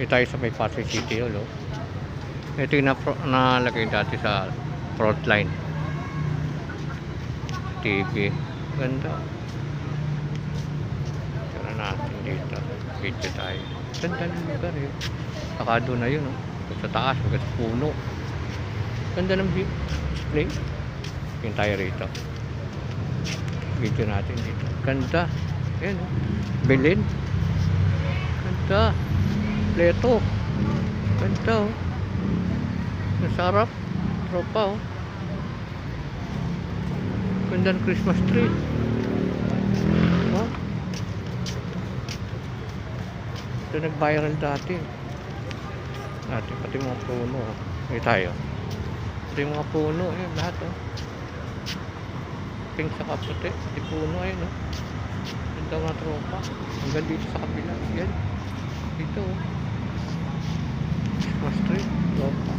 Dito tayo sa may Pasay City Hall, oh. Ito yung nalagay dati sa front line. TV. Ganda. Tara natin dito. Video tayo. Ganda ng lugar eh. Saka doon na yun, oh. Sa taas, hanggang sa puno. Ganda ng view. Display. Yung tayo rito. Video natin dito. Ganda. Ayan, oh. Belen. Ganda. Pleto. Ganda, oh. Masarap. Tropa, oh. Ganda Christmas tree. Ito nag-viral dati. Dati, pati mga puno. oh. Hindi tayo. Yung mga puno. Ayan, lahat, oh. Pink sa kaputi. Pati puno, ayun, oh. Ganda mga tropa. Hanggang dito sa kabila. Yan. Dito, oh. Christmas tree. Tropa.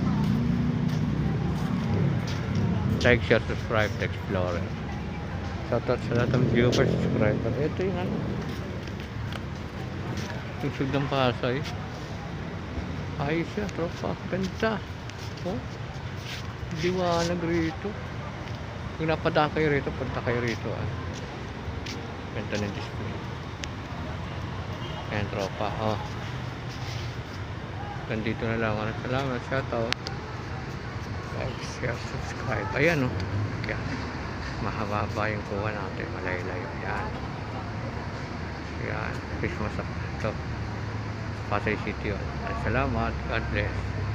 Like, share, subscribe to Explorer. Shoutout sa lahat ng viewers, subscriber. Ito yung ano. Sud ng Pasay. Ayos siya, tropa. Ganda. Oh. Liwanag rito. Kung napadaan kayo rito, punta kayo rito. Ah. Ganda ng display. Ayan, tropa. Oh. Nandito na lang. ako. Salamat. Shoutout. Share, subscribe. Ayan, oh. Yan. Mahaba yung kuha natin. Malay-layo. Yan. Yan. Christmas up. Ito. Pasay City. Oh. Salamat. God bless.